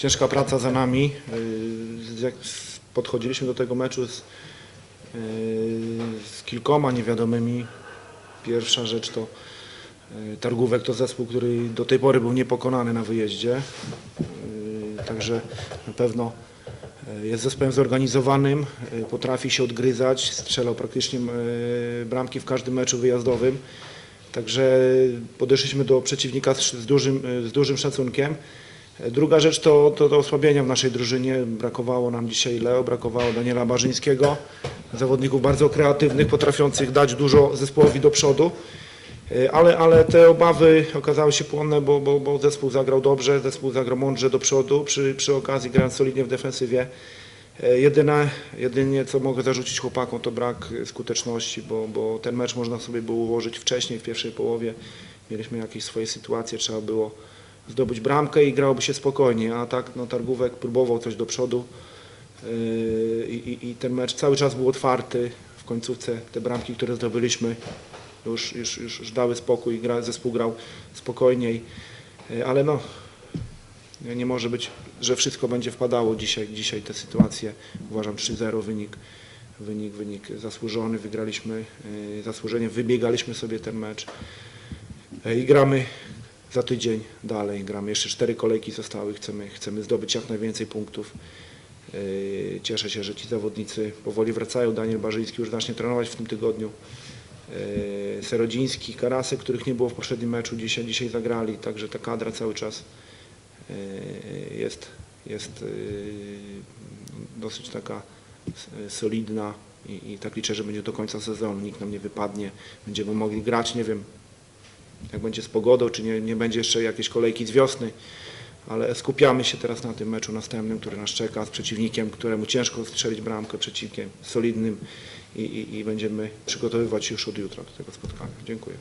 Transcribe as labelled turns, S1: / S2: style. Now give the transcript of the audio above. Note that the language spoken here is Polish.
S1: ciężka praca za nami. Y, Jak podchodziliśmy do tego meczu z, y, z kilkoma niewiadomymi. Pierwsza rzecz to y, Targówek to zespół, który do tej pory był niepokonany na wyjeździe. Także na pewno jest zespołem zorganizowanym, potrafi się odgryzać, strzelał praktycznie bramki w każdym meczu wyjazdowym. Także podeszliśmy do przeciwnika z, dużym, z dużym szacunkiem. Druga rzecz to, to, to osłabienia w naszej drużynie. Brakowało nam dzisiaj Leo, brakowało Daniela Barzyńskiego. Zawodników bardzo kreatywnych, potrafiących dać dużo zespołowi do przodu. E, Ale, ale te obawy okazały się płonne, bo, bo, bo zespół zagrał dobrze, zespół zagrał mądrze do przodu, przy, przy okazji grając solidnie w defensywie. E, Jedyne, jedynie co mogę zarzucić chłopakom to brak skuteczności, bo, bo ten mecz można sobie było ułożyć wcześniej, w pierwszej połowie. Mieliśmy jakieś swoje sytuacje, trzeba było zdobyć bramkę i grałoby się spokojnie, a tak no, Targówek próbował coś do przodu yy, i, i, ten mecz cały czas był otwarty. W końcówce te bramki, które zdobyliśmy już, już, już, dały spokój, gra, zespół grał spokojniej, Yy, ale no nie- nie może być, że wszystko będzie wpadało dzisiaj, dzisiaj te sytuacje. Uważam 3-0 wynik, wynik, wynik zasłużony, wygraliśmy yy, zasłużenie, wybiegaliśmy sobie ten mecz Yy, i gramy za tydzień dalej. Gramy jeszcze cztery kolejki zostały, chcemy, chcemy zdobyć jak najwięcej punktów. Yy, Cieszę się, że ci zawodnicy powoli wracają. Daniel Barzyński już zacznie trenować w tym tygodniu. Yy, Serodziński, Karasek, których nie było w poprzednim meczu, dzisiaj, dzisiaj zagrali, także ta kadra cały czas yy, jest, jest dosyć taka solidna i, i tak liczę, że będzie do końca sezonu, nikt nam nie wypadnie, będziemy mogli grać, nie wiem jak będzie z pogodą, czy nie, nie będzie jeszcze jakiejś kolejki z wiosny, ale skupiamy się teraz na tym meczu następnym, który nas czeka, z przeciwnikiem, któremu ciężko strzelić bramkę, przeciwnikiem solidnym i, i, i będziemy przygotowywać już od jutra do tego spotkania. Dziękuję.